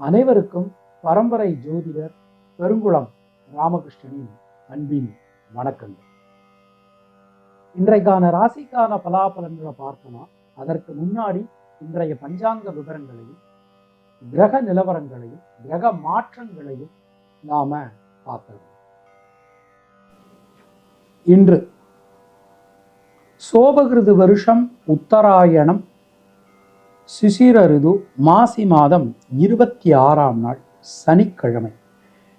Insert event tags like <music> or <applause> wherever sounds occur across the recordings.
அனைவருக்கும் பரம்பரை ஜோதிடர் பெருங்குளம் ராமகிருஷ்ணனின் அன்பின் வணக்கங்கள். இன்றைக்கான ராசிக்கான பலாபலன்களை பார்க்கலாம் அதற்கு முன்னாடி இன்றைய பஞ்சாங்க விவரங்களையும் கிரக நிலவரங்களையும் கிரக மாற்றங்களையும் நாம பார்க்கலாம் இன்று சோபகிருது வருஷம் உத்தராயணம் சிசிர ரிது மாசி மாதம் இருபத்தி ஆறாம் நாள் சனிக்கிழமை.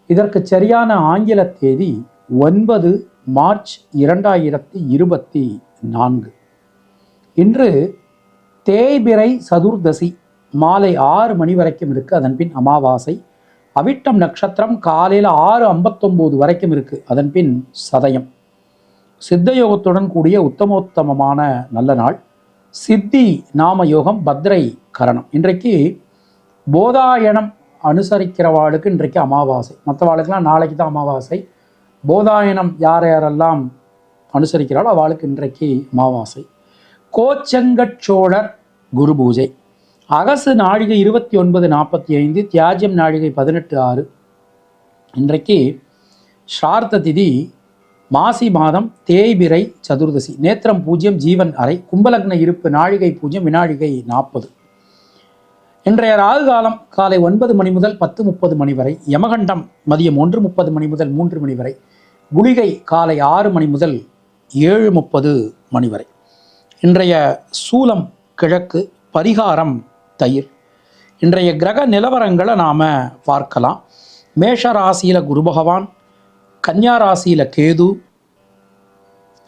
இதற்கு சரியான ஆங்கில தேதி ஒன்பது மார்ச் இரண்டாயிரத்தி இருபத்தி நான்கு. இன்று தேய்பிறை சதுர்தசி மாலை ஆறு மணி வரைக்கும் இருக்கு. அதன் பின் அமாவாசை அவிட்டம் நட்சத்திரம் காலையில் ஆறு ஐம்பத்தொம்போது வரைக்கும் இருக்கு. அதன் பின் சதயம். சித்தயோகத்துடன் கூடிய உத்தமோத்தமமான நல்ல நாள். சித்தி நாம யோகம் பத்ரை கரணம். இன்றைக்கு போதாயனம் அனுசரிக்கிறவாளுக்கு இன்றைக்கு அமாவாசை. மற்றவாளுக்கெல்லாம் நாளைக்கு தான் அமாவாசை. போதாயனம் யார் யாரெல்லாம் அனுசரிக்கிறாளோ அவளுக்கு இன்றைக்கு அமாவாசை. கோச்சங்கச்சோழர் குரு பூஜை. அகசு நாழிகை இருபத்தி ஒன்பது நாற்பத்தி ஐந்து தியாஜம் நாழிகை பதினெட்டு ஆறு. இன்றைக்கு ஸ்ரார்த்த திதி மாசி மாதம் தேய்பிரை சதுர்தசி. நேத்திரம் பூஜ்ஜியம் ஜீவன் அறை கும்பலக்ன இருப்பு நாழிகை பூஜ்ஜியம் வினாழிகை நாற்பது. இன்றைய ராகு காலம் காலை ஒன்பது மணி முதல் பத்து முப்பது மணி வரை. யமகண்டம் மதியம் ஒன்று முப்பது மணி முதல் மூன்று மணி வரை. குளிகை காலை ஆறு மணி முதல் ஏழு முப்பது மணி வரை. இன்றைய சூலம் கிழக்கு பரிகாரம் தயிர். இன்றைய கிரக நிலவரங்களை நாம் பார்க்கலாம். மேஷ ராசியில் குரு பகவான் கன்னியா ராசியில் கேது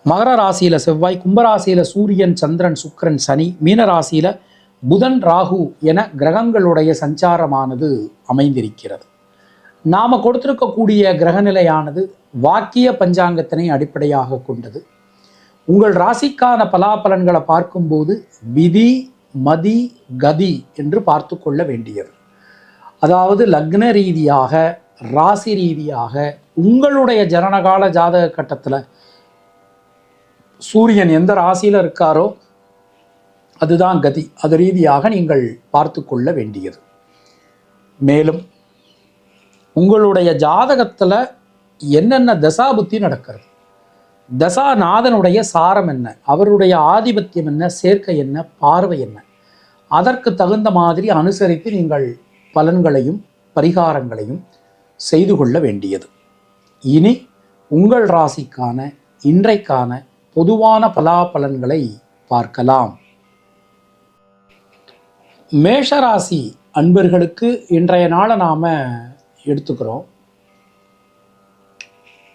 மகர ராசியில் செவ்வாய் கும்பராசியில் சூரியன் சந்திரன் சுக்கிரன் சனி மீன ராசியில் புதன் ராகு என கிரகங்களுடைய சஞ்சாரமானது அமைந்திருக்கிறது. நாம் கொடுத்திருக்கக்கூடிய கிரகநிலையானது வாக்கிய பஞ்சாங்கத்தினை அடிப்படையாக கொண்டது. உங்கள் ராசிக்கான பலாபலன்களை பார்க்கும்போது விதி மதி கதி என்று பார்த்து கொள்ள வேண்டியது. அதாவது லக்ன ரீதியாக ராசி ரீதியாக உங்களுடைய ஜனனகால ஜாதக கட்டத்தில் சூரியன் எந்த ராசியில் இருக்காரோ அதுதான் கதி. அது ரீதியாக நீங்கள் பார்த்து கொள்ள வேண்டியது. மேலும் உங்களுடைய ஜாதகத்தில் என்னென்ன தசா புத்தி நடக்கிறது? தசாநாதனுடைய சாரம் என்ன? அவருடைய ஆதிபத்தியம் என்ன? சேர்க்கை என்ன? பார்வை என்ன? அதற்கு தகுந்த மாதிரி அனுசரித்து நீங்கள் பலன்களையும் பரிகாரங்களையும் செய்து கொள்ள வேண்டியது. இனி உங்கள் ராசிக்கான இன்றைக்கான பொதுவான பலாபலன்களை பார்க்கலாம். மேஷராசி அன்பர்களுக்கு இன்றைய நாளை நாம் எடுத்துக்கிறோம்.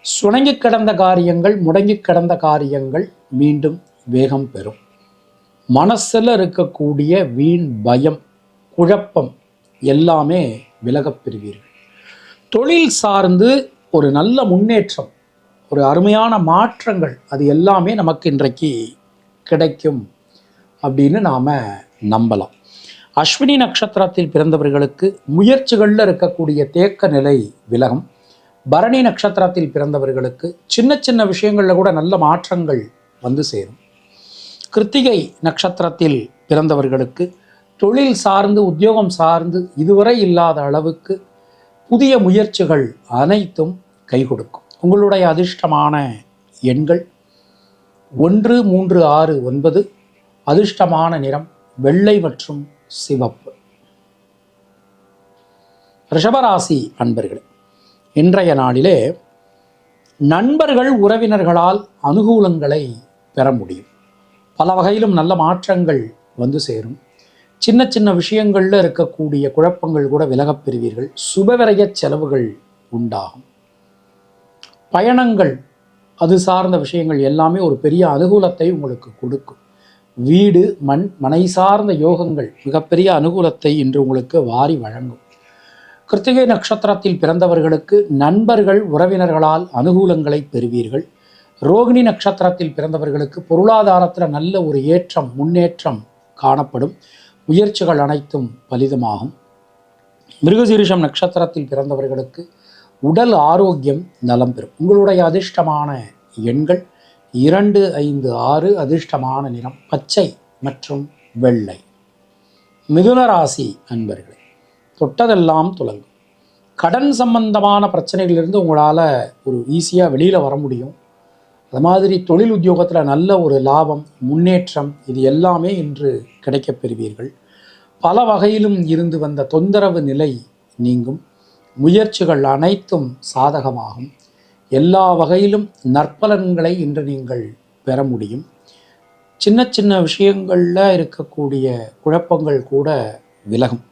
சுணங்கி கிடந்த காரியங்கள் முடங்கி கிடந்த காரியங்கள் மீண்டும் வேகம் பெறும். மனசில் இருக்கக்கூடிய வீண் பயம் குழப்பம் எல்லாமே விலகப் பெறுவீர்கள். தொழில் சார்ந்து ஒரு நல்ல முன்னேற்றம் ஒரு அருமையான மாற்றங்கள் அது எல்லாமே நமக்கு இன்றைக்கு கிடைக்கும் அப்படின்னு நாம் நம்பலாம். அஸ்வினி நட்சத்திரத்தில் பிறந்தவர்களுக்கு முயற்சிகளில் இருக்கக்கூடிய தேக்க நிலை விலகும். பரணி நட்சத்திரத்தில் பிறந்தவர்களுக்கு சின்ன சின்ன விஷயங்களில் கூட நல்ல மாற்றங்கள் வந்து சேரும். கிருத்திகை நட்சத்திரத்தில் பிறந்தவர்களுக்கு தொழில் சார்ந்து உத்தியோகம் சார்ந்து இதுவரை இல்லாத அளவுக்கு புதிய முயற்சிகள் அனைத்தும் கை கொடுக்கும் உங்களுடைய அதிர்ஷ்டமான எண்கள் ஒன்று மூன்று ஆறு ஒன்பது அதிர்ஷ்டமான நிறம் வெள்ளை மற்றும் சிவப்பு. ரிஷபராசி அன்பர்களே இன்றைய நாளிலே நண்பர்கள் உறவினர்களால் அனுகூலங்களை பெற முடியும். பல வகையிலும் நல்ல மாற்றங்கள் வந்து சேரும். சின்ன சின்ன விஷயங்களில் இருக்கக்கூடிய குழப்பங்கள் கூட விலகப் பெறுவீர்கள். சுபவிரய செலவுகள் உண்டாகும். பயணங்கள் அது சார்ந்த விஷயங்கள் எல்லாமே ஒரு பெரிய அனுகூலத்தை உங்களுக்கு கொடுக்கும். வீடு மண் மனை சார்ந்த யோகங்கள் மிகப்பெரிய அனுகூலத்தை இன்று உங்களுக்கு வாரி வழங்கும். கிருத்திகை நட்சத்திரத்தில் பிறந்தவர்களுக்கு நண்பர்கள் உறவினர்களால் அனுகூலங்களை பெறுவீர்கள். ரோகிணி நட்சத்திரத்தில் பிறந்தவர்களுக்கு பொருளாதாரத்தில் நல்ல ஒரு ஏற்றம் முன்னேற்றம் காணப்படும். முயற்சிகள் அனைத்தும் பலிதமாகும். மிருகசீரிஷம் நட்சத்திரத்தில் பிறந்தவர்களுக்கு உடல் ஆரோக்கியம் நலம் பெறும். உங்களுடைய அதிர்ஷ்டமான எண்கள் இரண்டு ஐந்து ஆறு அதிர்ஷ்டமான நிறம் பச்சை மற்றும் வெள்ளை. மிதுன ராசி அன்பர்களே தொட்டதெல்லாம் துலங்கும். கடன் சம்பந்தமான பிரச்சனைகளிலிருந்து உங்களால் ஒரு ஈஸியாக வெளியில் வர முடியும். அது மாதிரி தொழில் உத்தியோகத்தில் நல்ல ஒரு லாபம் முன்னேற்றம் இது எல்லாமே இன்று கிடைக்கப் பெறுவீர்கள். பல வகையிலும் இருந்து வந்த தொந்தரவு நிலை நீங்கும். முயற்சிகள் அனைத்தும் சாதகமாகும். எல்லா வகையிலும் நற்பலன்களை இன்று நீங்கள் பெற முடியும். சின்ன சின்ன விஷயங்களில் இருக்கக்கூடிய குழப்பங்கள் கூட விலகும்.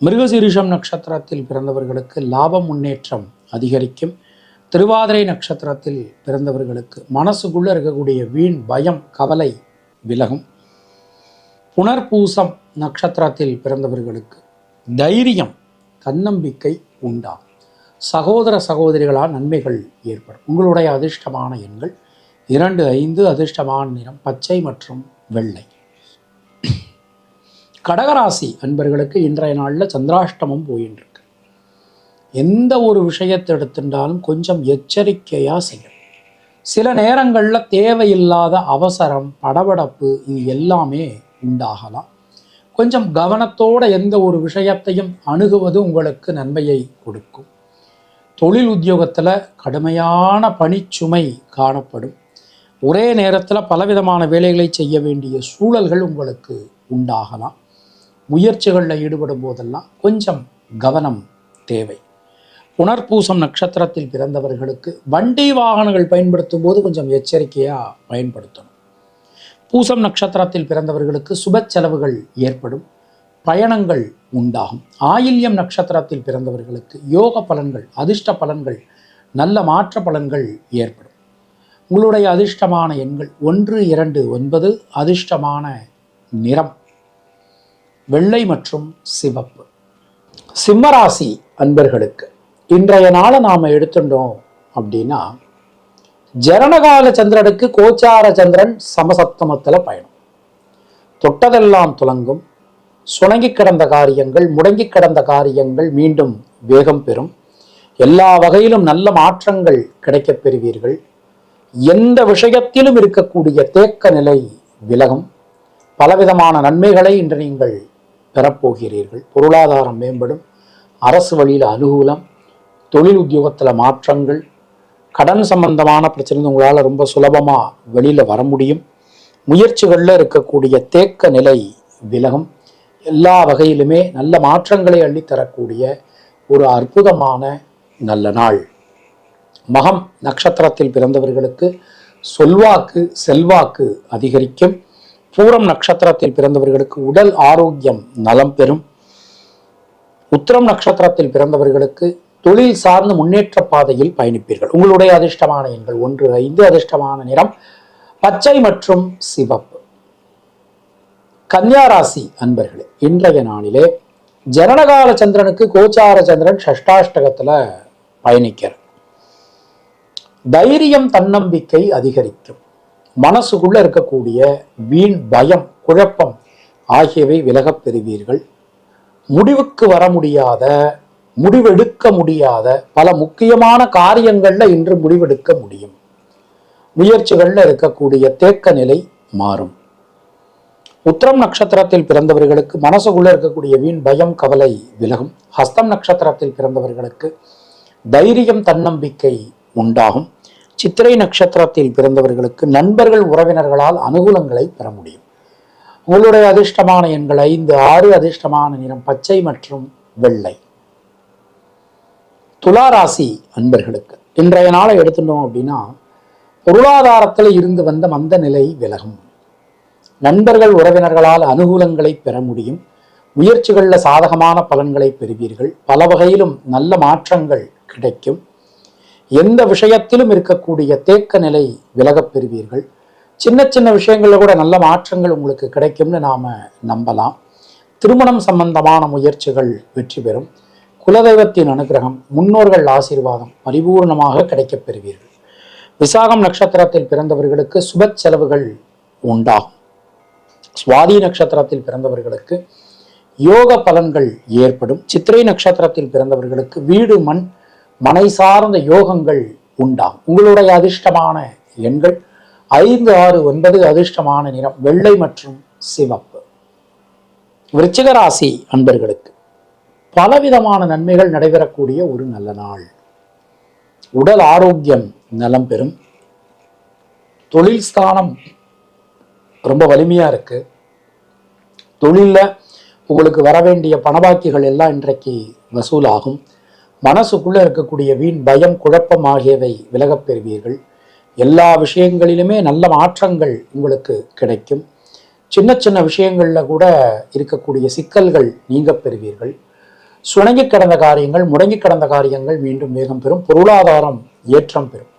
மிருகசீரிஷம் நட்சத்திரத்தில் பிறந்தவர்களுக்கு லாப முன்னேற்றம் அதிகரிக்கும். திருவாதிரை நட்சத்திரத்தில் பிறந்தவர்களுக்கு மனசுக்குள்ளே இருக்கக்கூடிய வீண் பயம் கவலை விலகும். புனர்பூசம் நட்சத்திரத்தில் பிறந்தவர்களுக்கு தைரியம் தன்னம்பிக்கை உண்டாகும் சகோதர சகோதரிகளால் நன்மைகள் ஏற்படும். உங்களுடைய அதிர்ஷ்டமான எண்கள் இரண்டு ஐந்து அதிர்ஷ்டமான நிறம் பச்சை மற்றும் வெள்ளை. கடகராசி அன்பர்களுக்கு இன்றைய நாளில் சந்திராஷ்டமம் போயின்றது எந்த ஒரு விஷயத்தை எடுத்துட்டாலும் கொஞ்சம் எச்சரிக்கையாக செய்யணும். சில நேரங்களில் தேவையில்லாத அவசரம் படபடப்பு இது எல்லாமே உண்டாகலாம். கொஞ்சம் கவனத்தோடு எந்த ஒரு விஷயத்தையும் அணுகுவது உங்களுக்கு நன்மையை கொடுக்கும். தொழில் உத்தியோகத்தில் கடுமையான பணிச்சுமை காணப்படும். ஒரே நேரத்தில் பலவிதமான வேலைகளை செய்ய வேண்டிய சூழல்கள் உங்களுக்கு உண்டாகலாம். முயற்சிகளில் ஈடுபடும் போதெல்லாம் கொஞ்சம் கவனம் தேவை. புனர்பூசம் நட்சத்திரத்தில் பிறந்தவர்களுக்கு வண்டி வாகனங்கள் பயன்படுத்தும் போது கொஞ்சம் எச்சரிக்கையாக பயன்படுத்தணும். பூசம் நட்சத்திரத்தில் பிறந்தவர்களுக்கு சுப செலவுகள் ஏற்படும். பயணங்கள் உண்டாகும். ஆயில்யம் நட்சத்திரத்தில் பிறந்தவர்களுக்கு யோக பலன்கள் அதிர்ஷ்ட பலன்கள் நல்ல மாற்ற பலன்கள் ஏற்படும். உங்களுடைய அதிர்ஷ்டமான எண்கள் ஒன்று இரண்டு ஒன்பது அதிர்ஷ்டமான நிறம் வெள்ளை மற்றும் சிவப்பு. சிம்மராசி அன்பர்களுக்கு இன்றைய நாளை நாம் எடுத்துட்டோம் அப்படின்னா ஜனனகால சந்திரனுக்கு கோச்சார சந்திரன் சமசப்தமத்தில் பயணம். தொட்டதெல்லாம் துலங்கும். சுணங்கி கிடந்த காரியங்கள் முடங்கி கிடந்த காரியங்கள் மீண்டும் வேகம் பெறும். எல்லா வகையிலும் நல்ல மாற்றங்கள் கிடைக்கப் பெறுவீர்கள். எந்த விஷயத்திலும் இருக்கக்கூடிய தேக்க நிலை விலகும். பலவிதமான நன்மைகளை இன்று நீங்கள் பெறப்போகிறீர்கள். பொருளாதாரம் மேம்படும். அரசு வழியில் அனுகூலம். தொழில் உத்தியோகத்தில் மாற்றங்கள் கடன் சம்பந்தமான பிரச்சனை உங்களால் ரொம்ப சுலபமாக வெளியில் வர முடியும். முயற்சிகளில் இருக்கக்கூடிய தேக்க நிலை விலகும். எல்லா வகையிலுமே நல்ல மாற்றங்களை அள்ளித்தரக்கூடிய ஒரு அற்புதமான நல்ல நாள். மகம் நட்சத்திரத்தில் பிறந்தவர்களுக்கு சொல்வாக்கு செல்வாக்கு அதிகரிக்கும். பூரம் நட்சத்திரத்தில் பிறந்தவர்களுக்கு உடல் ஆரோக்கியம் நலம் பெறும். உத்திரம் நட்சத்திரத்தில் பிறந்தவர்களுக்கு தொழில் சார்ந்த முன்னேற்ற பாதையில் பயணிப்பீர்கள். உங்களுடைய அதிர்ஷ்டமான எண்கள் ஒன்று ஐந்து அதிர்ஷ்டமான நிறம் பச்சை மற்றும் சிவப்பு. கன்னியாராசி அன்பர்களே இன்றைய நாளிலே ஜனனகால சந்திரனுக்கு கோச்சார சந்திரன் ஷஷ்டாஷ்டகத்துல பயணிக்கிறார். தைரியம் தன்னம்பிக்கை அதிகரிக்கும். மனசுக்குள்ள இருக்கக்கூடிய வீண் பயம் குழப்பம் ஆகியவை விலகப் பெறுவீர்கள். முடிவுக்கு வர முடியாத முடிவெடுக்க முடியாத பல முக்கியமான காரியங்களில் இன்று முடிவெடுக்க முடியும். முயற்சிகளில் இருக்கக்கூடிய தேக்க நிலை மாறும். உத்திரம் நட்சத்திரத்தில் பிறந்தவர்களுக்கு மனசுக்குள்ள இருக்கக்கூடிய வீண் பயம் கவலை விலகும். ஹஸ்தம் நட்சத்திரத்தில் பிறந்தவர்களுக்கு தைரியம் தன்னம்பிக்கை உண்டாகும். சித்திரை நட்சத்திரத்தில் பிறந்தவர்களுக்கு நண்பர்கள் உறவினர்களால் அனுகூலங்களை பெற முடியும். உங்களுடைய அதிர்ஷ்டமான எண்கள் ஐந்து ஆறு அதிர்ஷ்டமான நிறம் பச்சை மற்றும் வெள்ளை. துளாராசி அன்பர்களுக்கு இன்றைய நாளை எடுத்துட்டோம் அப்படின்னா பொருளாதாரத்தில் இருந்து வந்த மந்த நிலை விலகும். நண்பர்கள் உறவினர்களால் அனுகூலங்களை பெற முடியும். முயற்சிகளில் சாதகமான பலன்களை பெறுவீர்கள். பல வகையிலும் நல்ல மாற்றங்கள் கிடைக்கும். எந்த விஷயத்திலும் இருக்கக்கூடிய தேக்க நிலை விலகப் பெறுவீர்கள். சின்ன சின்ன விஷயங்களில் கூட நல்ல மாற்றங்கள் உங்களுக்கு கிடைக்கும்னு நாம் நம்பலாம். திருமணம் சம்பந்தமான முயற்சிகள் வெற்றி பெறும். குலதெய்வத்தின் அனுகிரகம் முன்னோர்கள் ஆசீர்வாதம் பரிபூர்ணமாக கிடைக்கப் பெறுவீர்கள். விசாகம் நட்சத்திரத்தில் பிறந்தவர்களுக்கு சுப செலவுகள் உண்டாகும். சுவாதி நட்சத்திரத்தில் பிறந்தவர்களுக்கு யோக பலன்கள் ஏற்படும். சித்திரை நட்சத்திரத்தில் பிறந்தவர்களுக்கு வீடு மண் மனை சார்ந்த யோகங்கள் உண்டாகும். உங்களுடைய அதிர்ஷ்டமான எண்கள் ஐந்து ஆறு ஒன்பது அதிர்ஷ்டமான நிறம் வெள்ளை மற்றும் சிவப்பு. விருச்சிக ராசி அன்பர்களுக்கு பலவிதமான நன்மைகள் நடைபெறக்கூடிய ஒரு நல்ல நாள். உடல் ஆரோக்கியம் நலம் பெறும். தொழில் ஸ்தானம் ரொம்ப வலிமையாக இருக்குது தொழிலில் உங்களுக்கு வர வேண்டிய பணபாக்கிகள் எல்லாம் இன்றைக்கு வசூலாகும். மனசுக்குள்ளே இருக்கக்கூடிய வீண் பயம் குழப்பம் ஆகியவை விலகப் பெறுவீர்கள். எல்லா விஷயங்களிலுமே நல்ல மாற்றங்கள் உங்களுக்கு கிடைக்கும். சின்ன சின்ன விஷயங்களில் கூட இருக்கக்கூடிய சிக்கல்கள் நீங்க பெறுவீர்கள். சுணங்கி கிடந்த காரியங்கள் முடங்கி கிடந்த காரியங்கள் மீண்டும் வேகம் பெறும் பொருளாதாரம் ஏற்றம் பெறும்.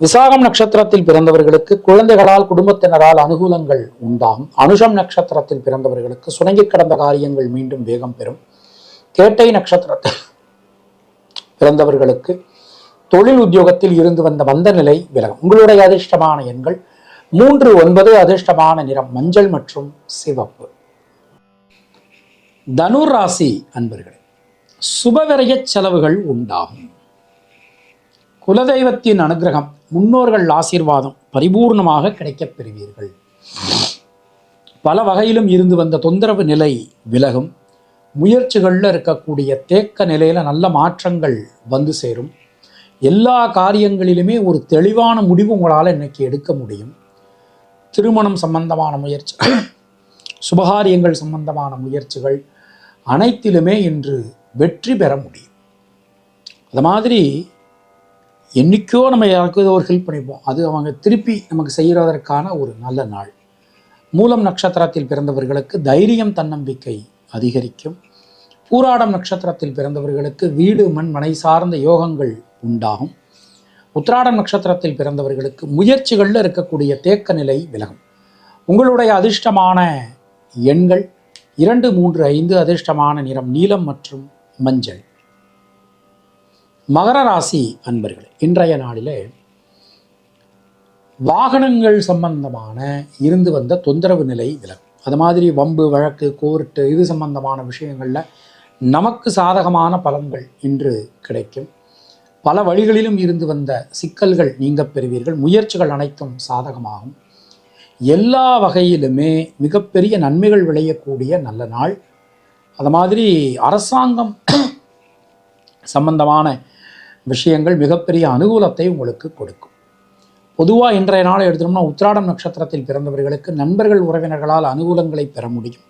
விசாகம் நட்சத்திரத்தில் பிறந்தவர்களுக்கு குழந்தைகளால் குடும்பத்தினரால் அனுகூலங்கள் உண்டாகும். அனுஷம் நட்சத்திரத்தில் பிறந்தவர்களுக்கு சுணங்கி கிடந்த காரியங்கள் மீண்டும் வேகம் பெறும். கேட்டை நட்சத்திரத்தில் பிறந்தவர்களுக்கு தொழில் உத்தியோகத்தில் இருந்து வந்த மந்த நிலை விலகும். உங்களுடைய அதிர்ஷ்டமான எண்கள் மூன்று ஒன்பது அதிர்ஷ்டமான நிறம் மஞ்சள் மற்றும் சிவப்பு. தனுர் ராசி அன்பர்களே சுபவிரய செலவுகள் உண்டாகும். குலதெய்வத்தின் அனுகிரகம் முன்னோர்கள் ஆசீர்வாதம் பரிபூர்ணமாக கிடைக்கப் பெறுவீர்கள். பல வகையிலும் இருந்து வந்த தொந்தரவு நிலை விலகும். முயற்சிகளில் இருக்கக்கூடிய தேக்க நிலையில் நல்ல மாற்றங்கள் வந்து சேரும். எல்லா காரியங்களிலுமே ஒரு தெளிவான முடிவு உங்களால் இன்னைக்கு எடுக்க முடியும். திருமணம் சம்பந்தமான முயற்சி சுபகாரியங்கள் சம்பந்தமான முயற்சிகள் அனைத்திலுமே இன்று வெற்றி பெற முடியும். அது மாதிரி என்றைக்கோ நம்ம யாருக்கும் ஒரு ஹெல்ப் பண்ணிப்போம். அது அவங்க திருப்பி நமக்கு செய்கிறதற்கான ஒரு நல்ல நாள். மூலம் நட்சத்திரத்தில் பிறந்தவர்களுக்கு தைரியம் தன்னம்பிக்கை அதிகரிக்கும். பூராடம் நட்சத்திரத்தில் பிறந்தவர்களுக்கு வீடு மண் மனை சார்ந்த யோகங்கள் உண்டாகும். உத்திராடம் நட்சத்திரத்தில் பிறந்தவர்களுக்கு முயற்சிகளில் இருக்கக்கூடிய தேக்க நிலை விலகும். உங்களுடைய அதிர்ஷ்டமான எண்கள் இரண்டு மூன்று ஐந்து அதிர்ஷ்டமான நிறம் நீலம் மற்றும் மஞ்சள். மகர ராசி அன்பர்களே இன்றைய நாளிலே வாகனங்கள் சம்பந்தமான இருந்து வந்த தொந்தரவு நிலை விலகும். அது மாதிரி வம்பு வழக்கு கோர்ட்டு இது சம்பந்தமான விஷயங்களில் நமக்கு சாதகமான பலன்கள் இன்று கிடைக்கும். பல வழிகளிலும் இருந்து வந்த சிக்கல்கள் நீங்க பெறுவீர்கள். முயற்சிகள் அனைத்தும் சாதகமாகும். எல்லா வகையிலுமே மிகப்பெரிய நன்மைகள் விளையக்கூடிய நல்ல நாள். அது மாதிரி அரசாங்கம் <clears throat> சம்பந்தமான விஷயங்கள் மிகப்பெரிய அனுகூலத்தை உங்களுக்கு கொடுக்கும். பொதுவாக இன்றைய நாளை எடுத்தோம்னா உத்திராடம் நட்சத்திரத்தில் பிறந்தவர்களுக்கு நண்பர்கள் உறவினர்களால் அனுகூலங்களை பெற முடியும்.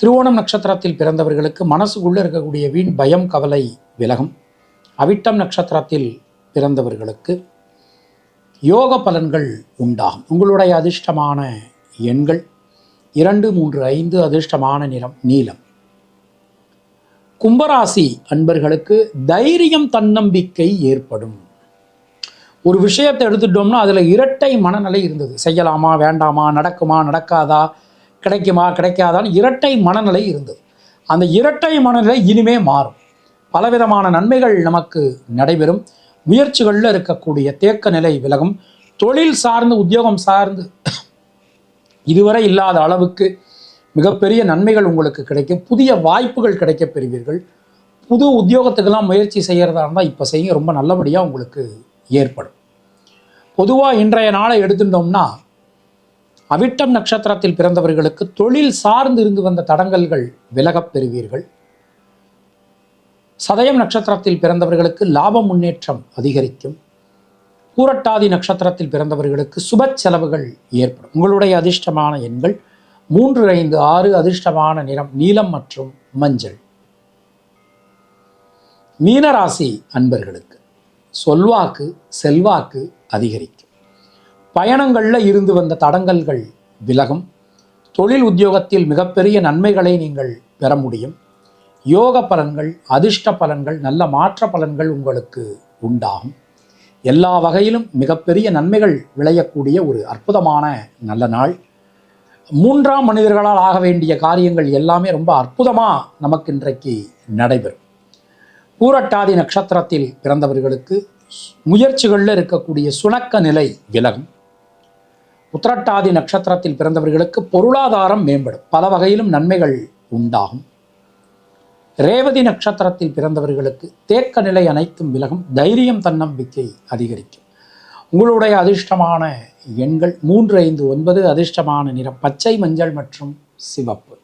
திருவோணம் நட்சத்திரத்தில் பிறந்தவர்களுக்கு மனசுக்குள்ளே இருக்கக்கூடிய வீண் பயம் கவலை விலகும். அவிட்டம் நட்சத்திரத்தில் பிறந்தவர்களுக்கு யோக பலன்கள் உண்டாகும். உங்களுடைய அதிர்ஷ்டமான எண்கள் இரண்டு மூன்று ஐந்து அதிர்ஷ்டமான நிறம் நீலம் கும்பராசி அன்பர்களுக்கு தைரியம் தன்னம்பிக்கை ஏற்படும். ஒரு விஷயத்தை எடுத்துட்டோம்னா அதில் இரட்டை மனநிலை இருந்தது. செய்யலாமா வேண்டாமா நடக்குமா நடக்காதா கிடைக்குமா கிடைக்காதான்னு இரட்டை மனநிலை இருந்தது. அந்த இரட்டை மனநிலை இனிமே மாறும். பலவிதமான நன்மைகள் நமக்கு நடைபெறும். முயற்சிகளில் இருக்கக்கூடிய தேக்க நிலை விலகும். தொழில் சார்ந்து உத்தியோகம் சார்ந்து இதுவரை இல்லாத அளவுக்கு மிகப்பெரிய நன்மைகள் உங்களுக்கு கிடைக்கும். புதிய வாய்ப்புகள் கிடைக்க பெறுவீர்கள். புது உத்தியோகத்துக்கெல்லாம் முயற்சி செய்கிறதா இருந்தால் இப்போ செய்ய ரொம்ப நல்லபடியாக உங்களுக்கு ஏற்படும். பொதுவாக இன்றைய நாளை எடுத்துட்டோம்னா அவிட்டம் நட்சத்திரத்தில் பிறந்தவர்களுக்கு தொழில் சார்ந்து இருந்து வந்த தடங்கல்கள் விலகப் பெறுவீர்கள். சதயம் நட்சத்திரத்தில் பிறந்தவர்களுக்கு லாப முன்னேற்றம் அதிகரிக்கும். பூரட்டாதி நட்சத்திரத்தில் பிறந்தவர்களுக்கு சுப செலவுகள் ஏற்படும். உங்களுடைய அதிர்ஷ்டமான எண்கள் மூன்று ஐந்து ஆறு அதிர்ஷ்டமான நிறம் நீலம் மற்றும் மஞ்சள். மீனராசி அன்பர்களுக்கு சொல்வாக்கு செல்வாக்கு அதிகரிக்கும். பயணங்களில் இருந்து வந்த தடங்கல்கள் விலகும். தொழில் உத்தியோகத்தில் மிகப்பெரிய நன்மைகளை நீங்கள் பெற முடியும். யோக பலன்கள் அதிர்ஷ்ட பலன்கள் நல்ல மாற்ற பலன்கள் உங்களுக்கு உண்டாகும். எல்லா வகையிலும் மிகப்பெரிய நன்மைகள் விளையக்கூடிய ஒரு அற்புதமான நல்ல நாள். மூன்றாம் மனிதர்களால் ஆக வேண்டிய காரியங்கள் எல்லாமே ரொம்ப அற்புதமாக நமக்கு இன்றைக்கு நடைபெறும். பூரட்டாதி நட்சத்திரத்தில் பிறந்தவர்களுக்கு முயற்சிகளில் இருக்கக்கூடிய சுணக்க நிலை விலகும். உத்திரட்டாதி நட்சத்திரத்தில் பிறந்தவர்களுக்கு பொருளாதாரம் மேம்படும். பல வகையிலும் நன்மைகள் உண்டாகும். ரேவதி நட்சத்திரத்தில் பிறந்தவர்களுக்கு தேக்க நிலை அனைத்தும் விலகும் தைரியம் தன்னம்பிக்கை அதிகரிக்கும். உங்களுடைய அதிர்ஷ்டமான எண்கள் மூன்று ஐந்து ஒன்பது அதிர்ஷ்டமான நிறம் பச்சை மஞ்சள் மற்றும் சிவப்பு.